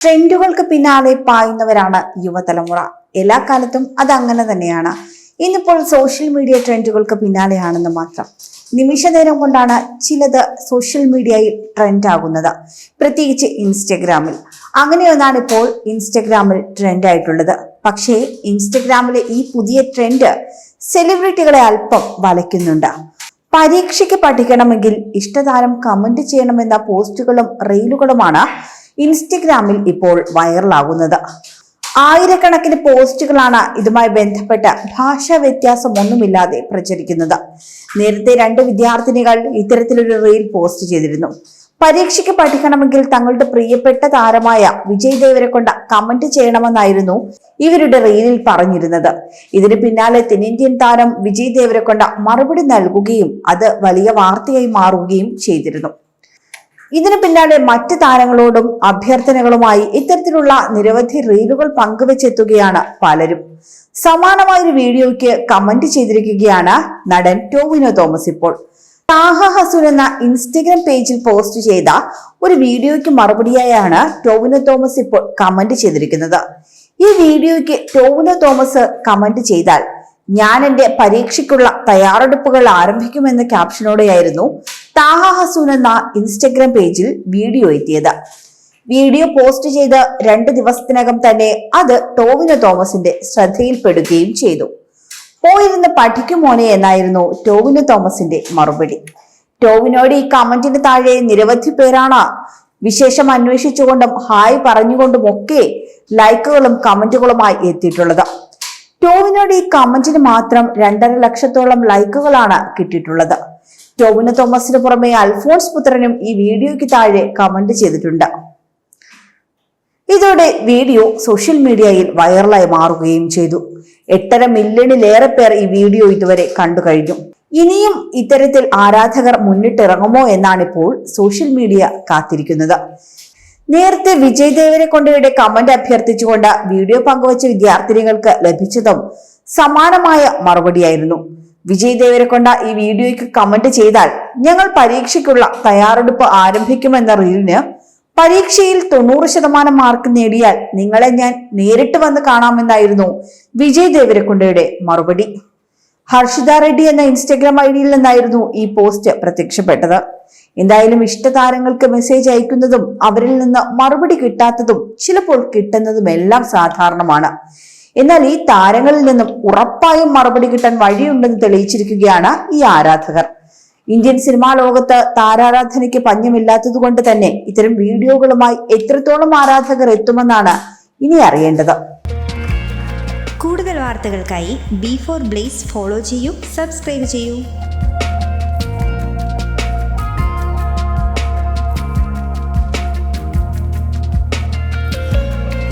ട്രെൻഡുകൾക്ക് പിന്നാലെ പായുന്നവരാണ് യുവതലമുറ. എല്ലാ കാലത്തും അത് അങ്ങനെ തന്നെയാണ്. ഇന്നിപ്പോൾ സോഷ്യൽ മീഡിയ ട്രെൻഡുകൾക്ക് പിന്നാലെയാണെന്ന് മാത്രം. നിമിഷ നേരം കൊണ്ടാണ് ചിലത് സോഷ്യൽ മീഡിയയിൽ ട്രെൻഡ് ആകുന്നത് പ്രത്യേകിച്ച് ഇൻസ്റ്റഗ്രാമിൽ. അങ്ങനെയൊന്നാണ് ഇപ്പോൾ ഇൻസ്റ്റഗ്രാമിൽ ട്രെൻഡ് ആയിട്ടുള്ളത് പക്ഷേ ഇൻസ്റ്റഗ്രാമിലെ ഈ പുതിയ ട്രെൻഡ് സെലിബ്രിറ്റികളെ അല്പം വലയ്ക്കുന്നുണ്ട്. പരീക്ഷയ്ക്ക് പഠിക്കണമെങ്കിൽ ഇഷ്ടതാരം കമന്റ് ചെയ്യണമെന്ന പോസ്റ്റുകളും റീലുകളുമാണ് ഇൻസ്റ്റഗ്രാമിൽ ഇപ്പോൾ വൈറലാകുന്നത്. ആയിരക്കണക്കിന് പോസ്റ്റുകളാണ് ഇതുമായി ബന്ധപ്പെട്ട് ഭാഷാ വ്യത്യാസമൊന്നുമില്ലാതെ പ്രചരിക്കുന്നത്. നേരത്തെ രണ്ട് വിദ്യാർത്ഥിനികൾ ഇത്തരത്തിലൊരു റീൽ പോസ്റ്റ് ചെയ്തിരുന്നു. പരീക്ഷയ്ക്ക് പഠിക്കണമെങ്കിൽ തങ്ങളുടെ പ്രിയപ്പെട്ട താരമായ വിജയ് ദേവരെ കൊണ്ട് കമന്റ് ചെയ്യണമെന്നായിരുന്നു ഇവരുടെ റീലിൽ പറഞ്ഞിരുന്നത്. ഇതിന് പിന്നാലെ തെന്നിന്ത്യൻ താരം വിജയ് ദേവരെ കൊണ്ട് മറുപടി നൽകുകയും അത് വലിയ വാർത്തയായി മാറുകയും ചെയ്തിരുന്നു. ഇതിനു പിന്നാലെ മറ്റ് താരങ്ങളോടും അഭ്യർത്ഥനകളുമായി ഇത്തരത്തിലുള്ള നിരവധി റീലുകൾ പങ്കുവെച്ചെത്തുകയാണ് പലരും. സമാനമായ ഒരു വീഡിയോയ്ക്ക് കമന്റ് ചെയ്തിരിക്കുകയാണ് നടൻ ടോവിനോ തോമസ് ഇപ്പോൾ. താഹ ഹസുൻ എന്ന ഇൻസ്റ്റഗ്രാം പേജിൽ പോസ്റ്റ് ചെയ്ത ഒരു വീഡിയോയ്ക്ക് മറുപടിയായാണ് ടോവിനോ തോമസ് ഇപ്പോൾ കമന്റ് ചെയ്തിരിക്കുന്നത്. ഈ വീഡിയോയ്ക്ക് ടോവിനോ തോമസ് കമന്റ് ചെയ്താൽ ഞാൻ എന്റെ പരീക്ഷയ്ക്കുള്ള തയ്യാറെടുപ്പുകൾ ആരംഭിക്കുമെന്ന ക്യാപ്ഷനോടെയായിരുന്നു താഹ ഹസൂൻ എന്ന ഇൻസ്റ്റഗ്രാം പേജിൽ വീഡിയോ എത്തിയത്. വീഡിയോ പോസ്റ്റ് ചെയ്ത് രണ്ട് ദിവസത്തിനകം തന്നെ അത് ടോവിനോ തോമസിന്റെ ശ്രദ്ധയിൽപ്പെടുകയും ചെയ്തു. പോയിരുന്ന് പഠിക്കുമോനെ എന്നായിരുന്നു ടോവിനോ തോമസിന്റെ മറുപടി. ടോവിനോട് ഈ കമന്റിന് താഴെ നിരവധി പേരാണ്. വിശേഷം അന്വേഷിച്ചുകൊണ്ടും ഹായ് പറഞ്ഞുകൊണ്ടും ഒക്കെ ലൈക്കുകളും കമന്റുകളുമായി എത്തിയിട്ടുള്ളത്. ടോവിനോട് ഈ കമന്റിന് മാത്രം രണ്ടര ലക്ഷത്തോളം ലൈക്കുകളാണ് കിട്ടിയിട്ടുള്ളത്. ടോവിനോ തോമസിന് പുറമെ അൽഫോൺസ് പുത്രനും ഈ വീഡിയോയ്ക്ക് താഴെ കമന്റ് ചെയ്തിട്ടുണ്ട്. ഇതോടെ വീഡിയോ സോഷ്യൽ മീഡിയയിൽ വൈറലായി മാറുകയും ചെയ്തു. എട്ടര മില്യണിലേറെ പേർ ഈ വീഡിയോ ഇതുവരെ കണ്ടു കഴിഞ്ഞു. ഇനിയും ഇത്തരത്തിൽ ആരാധകർ മുന്നിട്ടിറങ്ങുമോ എന്നാണ് ഇപ്പോൾ സോഷ്യൽ മീഡിയ കാത്തിരിക്കുന്നത്. നേരത്തെ വിജയ് ദേവരെ കൊണ്ടയുടെ കമന്റ് അഭ്യർത്ഥിച്ചുകൊണ്ട് വീഡിയോ പങ്കുവച്ച വിദ്യാർത്ഥിനികൾക്ക് ലഭിച്ചതും സമാനമായ മറുപടിയായിരുന്നു. വിജയ് ദേവരക്കൊണ്ട ഈ വീഡിയോയ്ക്ക് കമന്റ് ചെയ്താൽ ഞങ്ങൾ പരീക്ഷയ്ക്കുള്ള തയ്യാറെടുപ്പ് ആരംഭിക്കുമെന്ന റീലിന് പരീക്ഷയിൽ തൊണ്ണൂറ് ശതമാനം മാർക്ക് നേടിയാൽ നിങ്ങളെ ഞാൻ നേരിട്ട് വന്ന് കാണാമെന്നായിരുന്നു വിജയ് ദേവരക്കൊണ്ടയുടെ മറുപടി. ഹർഷിത റെഡ്ഡി എന്ന ഇൻസ്റ്റഗ്രാം ഐ ഡിയിൽ നിന്നായിരുന്നു ഈ പോസ്റ്റ് പ്രത്യക്ഷപ്പെട്ടത്. എന്തായാലും ഇഷ്ടതാരങ്ങൾക്ക് മെസ്സേജ് അയക്കുന്നതും അവരിൽ നിന്ന് മറുപടി കിട്ടാത്തതും ചിലപ്പോൾ കിട്ടുന്നതും എല്ലാം സാധാരണമാണ്. എന്നാൽ ഈ താരങ്ങളിൽ നിന്നും ഉറപ്പായും മറുപടി കിട്ടാൻ വഴിയുണ്ടെന്ന് തെളിയിച്ചിരിക്കുകയാണ് ഈ ആരാധകർ. ഇന്ത്യൻ സിനിമാ ലോകത്ത് താരാരാധനയ്ക്ക് പഞ്ഞമില്ലാത്തത് കൊണ്ട് തന്നെ ഇത്തരം വീഡിയോകളുമായി എത്രത്തോളം ആരാധകർ എത്തുമെന്നാണ് ഇനി അറിയേണ്ടത്. കൂടുതൽ വാർത്തകൾക്കായി ബി ഫോർ ബ്ലേസ് ഫോളോ ചെയ്യൂ സബ്സ്ക്രൈബ് ചെയ്യൂ.